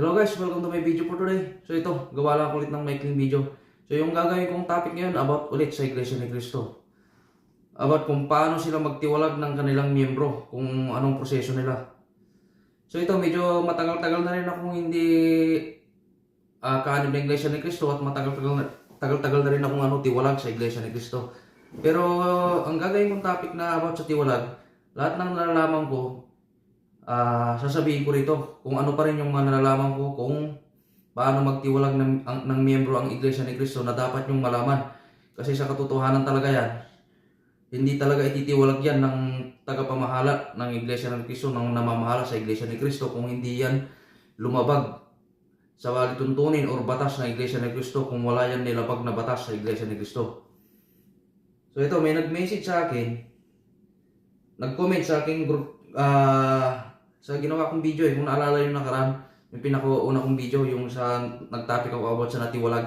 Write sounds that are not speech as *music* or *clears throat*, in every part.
Hello guys, welcome to my video for today. So ito, gawa lang ulit ng maikling video. So yung gagawin kong topic ngayon about ulit sa Iglesia ni Cristo. About kung paano sila magtiwalag ng kanilang miyembro, kung anong proseso nila. So ito, medyo matagal-tagal na rin akong hindi uh, kaanib ng Iglesia ni Cristo at matagal-tagal na, tagal-tagal na rin akong ano, tiwalag sa Iglesia ni Cristo. Pero ang gagawin kong topic na about sa tiwalag, lahat ng nalalaman ko, ah sasabihin ko rito kung ano pa rin yung mga nalalaman ko kung paano magtiwalag ng, ang, ng miyembro ang Iglesia ni Cristo na dapat yung malaman. Kasi sa katotohanan talaga yan, hindi talaga ititiwalag yan ng tagapamahala ng Iglesia ni Cristo, ng namamahala sa Iglesia ni Cristo kung hindi yan lumabag sa tuntunin or batas ng Iglesia ni Cristo kung wala yan nilabag na batas sa Iglesia ni Cristo. So ito, may nag-message sa akin, nag-comment sa aking group, ah, sa ginawa kong video eh, kung naalala yung nakaraan, yung pinakauna kong video, yung sa nag-topic ako about sa natiwalag.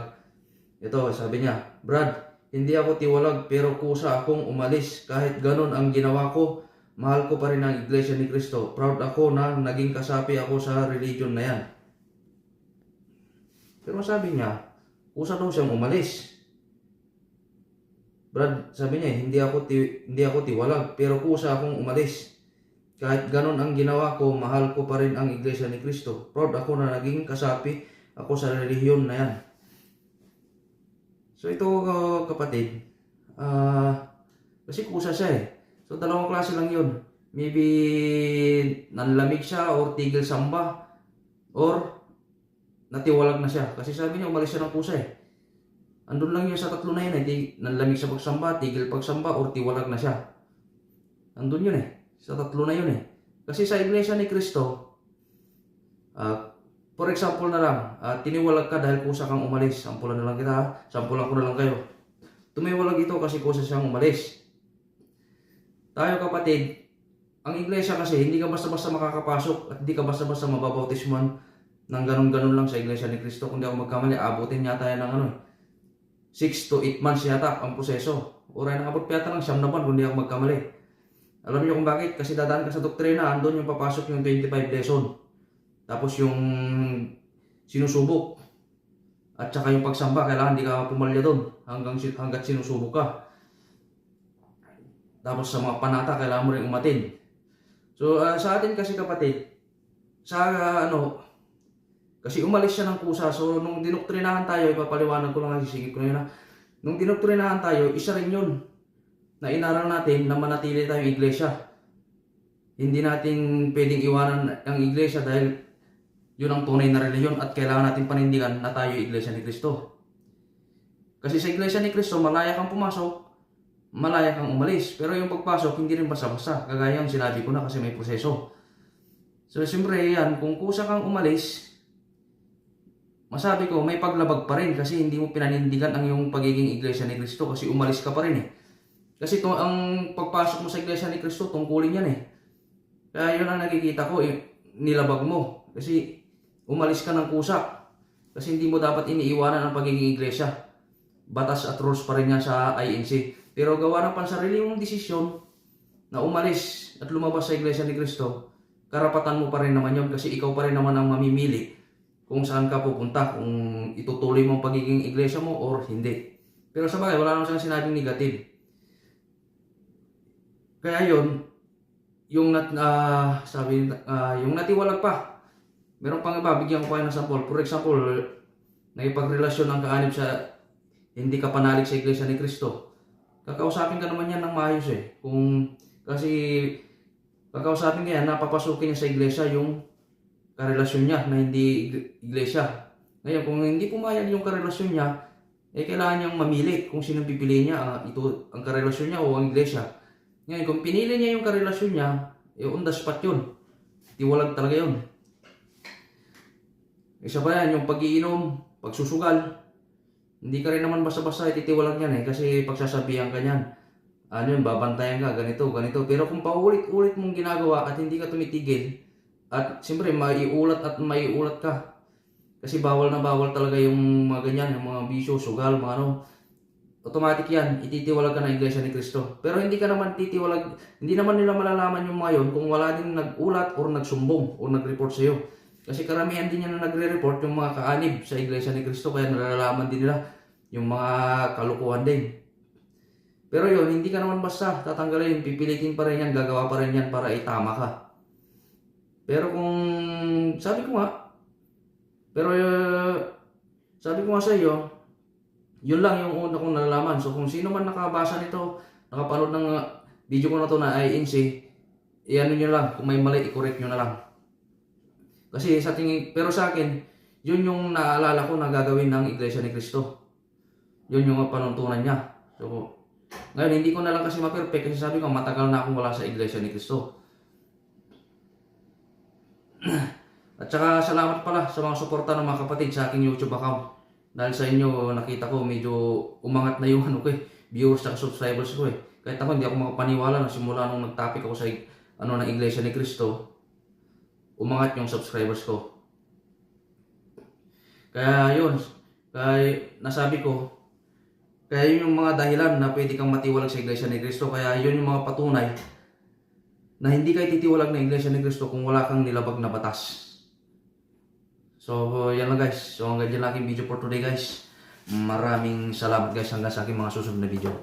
Ito, sabi niya, Brad, hindi ako tiwalag pero kusa akong umalis. Kahit ganun ang ginawa ko, mahal ko pa rin ang Iglesia ni Cristo. Proud ako na naging kasapi ako sa religion na yan. Pero sabi niya, kusa daw siyang umalis. Brad, sabi niya, hindi ako ti- hindi ako tiwalag, pero kusa akong umalis. Kahit ganon ang ginawa ko, mahal ko pa rin ang Iglesia ni Cristo. Proud ako na naging kasapi ako sa relihiyon na yan. So ito uh, kapatid, ah kasi kusa siya eh. So dalawang klase lang yun. Maybe nanlamig siya or tigil samba or natiwalag na siya. Kasi sabi niya umalis siya ng kusa eh. Andun lang yun sa tatlo na yun eh. Nanlamig sa pagsamba, tigil pagsamba, or tiwalag na siya. Andun yun eh. Sa tatlo na yun eh. Kasi sa Iglesia ni Cristo, ah, for example na lang, ah, tiniwalag ka dahil kusa kang umalis. Sampulan na lang kita ha. Sampulan ko na lang kayo. Tumiwalag ito kasi kusa siyang umalis. Tayo kapatid, ang iglesia kasi hindi ka basta-basta makakapasok at hindi ka basta-basta mababautisman ng ganun-ganun lang sa iglesia ni Cristo. Kung di ako magkamali, abutin yata yan ng ano eh. 6 to 8 months yata ang proseso. Oray nakabot pa yata ng siyam na buwan kung di ako magkamali. Alam niyo kung bakit? Kasi dadaan ka sa doktrina, andun yung papasok yung 25 lesson. Tapos yung sinusubok. At saka yung pagsamba, kailangan di ka pumalya doon hanggang, hanggat sinusubok ka. Tapos sa mga panata, kailangan mo rin umatin. So ah, sa atin kasi kapatid, sa ah, ano, kasi umalis siya ng kusa. So nung dinoktrinahan tayo, ipapaliwanag ko lang sisingit ko na yun. Nung dinoktrinahan tayo, isa rin yun na inaral natin na manatili tayong iglesia. Hindi natin pwedeng iwanan ang iglesia dahil yun ang tunay na reliyon at kailangan natin panindigan na tayo iglesia ni Kristo. Kasi sa iglesia ni Kristo, malaya kang pumasok, malaya kang umalis. Pero yung pagpasok, hindi rin basta-basta. Kagaya yung sinabi ko na kasi may proseso. So, siyempre yan, kung kusa kang umalis, masabi ko, may paglabag pa rin kasi hindi mo pinanindigan ang yung pagiging iglesia ni Kristo kasi umalis ka pa rin eh. Kasi to, ang pagpasok mo sa iglesia ni Kristo, tungkulin yan eh. Kaya yun ang nakikita ko, eh, nilabag mo. Kasi umalis ka ng kusa. Kasi hindi mo dapat iniiwanan ang pagiging iglesia. Batas at rules pa rin yan sa INC. Pero gawa ng pansarili mong desisyon na umalis at lumabas sa iglesia ni Kristo, karapatan mo pa rin naman yun kasi ikaw pa rin naman ang mamimili kung saan ka pupunta, kung itutuloy mo ang pagiging iglesia mo or hindi. Pero sa bagay, wala naman siyang sinabing negative. Kaya yun, yung nat, ah, sabi, ah, yung natiwalag pa, meron pang iba, bigyan ko kayo ng sample. For example, nakipagrelasyon ang kaanib sa hindi ka panalig sa iglesia ni Kristo. Kakausapin ka naman yan ng maayos eh. Kung, kasi, kakausapin ka yan, napapasukin niya sa iglesia yung karelasyon niya na hindi ig- iglesia. Ngayon, kung hindi pumayag yung karelasyon niya, eh kailangan niyang mamili kung sino pipili niya, ah, ito ang karelasyon niya o ang iglesia. Ngayon, kung pinili niya yung karelasyon niya, eh on the spot yun. Tiwalag talaga yun. Isa pa yan, yung pag-iinom, pagsusugal. Hindi ka rin naman basta-basta ititiwalag yan eh, kasi pagsasabihan ka niyan. Ano yun, babantayan ka, ganito, ganito. Pero kung paulit-ulit mong ginagawa at hindi ka tumitigil, at siyempre, maiulat at maiulat ka. Kasi bawal na bawal talaga yung mga ganyan, yung mga bisyo, sugal, mga ano. Automatic yan, ititiwalag ka ng Iglesia ni Cristo. Pero hindi ka naman titiwalag, hindi naman nila malalaman yung mga yun kung wala din nag-ulat or nagsumbong or nag-report sa'yo. Kasi karamihan din yan na nagre-report yung mga kaanib sa Iglesia ni Cristo kaya nalalaman din nila yung mga kalukuhan din. Pero yun, hindi ka naman basta tatanggalin, pipilitin pa rin yan, gagawa pa rin yan para itama ka. Pero kung, sabi ko nga, pero uh, sabi ko nga sa iyo, yun lang yung una kong nalalaman. So kung sino man nakabasa nito, nakapanood ng uh, video ko na to na INC, i-ano nyo lang, kung may mali, i-correct nyo na lang. Kasi sa tingin, pero sa akin, yun yung naalala ko na gagawin ng Iglesia ni Cristo. Yun yung panuntunan niya. So, ngayon, hindi ko na lang kasi ma-perfect kasi sabi ko, matagal na akong wala sa Iglesia ni Cristo. *clears throat* At saka salamat pala sa mga suporta ng mga kapatid sa aking YouTube account. Dahil sa inyo, nakita ko medyo umangat na yung ano ko eh, viewers at subscribers ko eh. Kahit ako hindi ako makapaniwala na simula nung nag-topic ako sa ano ng Iglesia ni Cristo, umangat yung subscribers ko. Kaya yun, kaya nasabi ko, kaya yun yung mga dahilan na pwede kang matiwalag sa Iglesia ni Cristo. Kaya yun yung mga patunay na hindi kayo titiwalag ng Iglesia ni Cristo kung wala kang nilabag na batas. So, yan lang guys. So, hanggang dyan lang video for today guys. Maraming salamat guys hanggang sa aking mga susunod na video.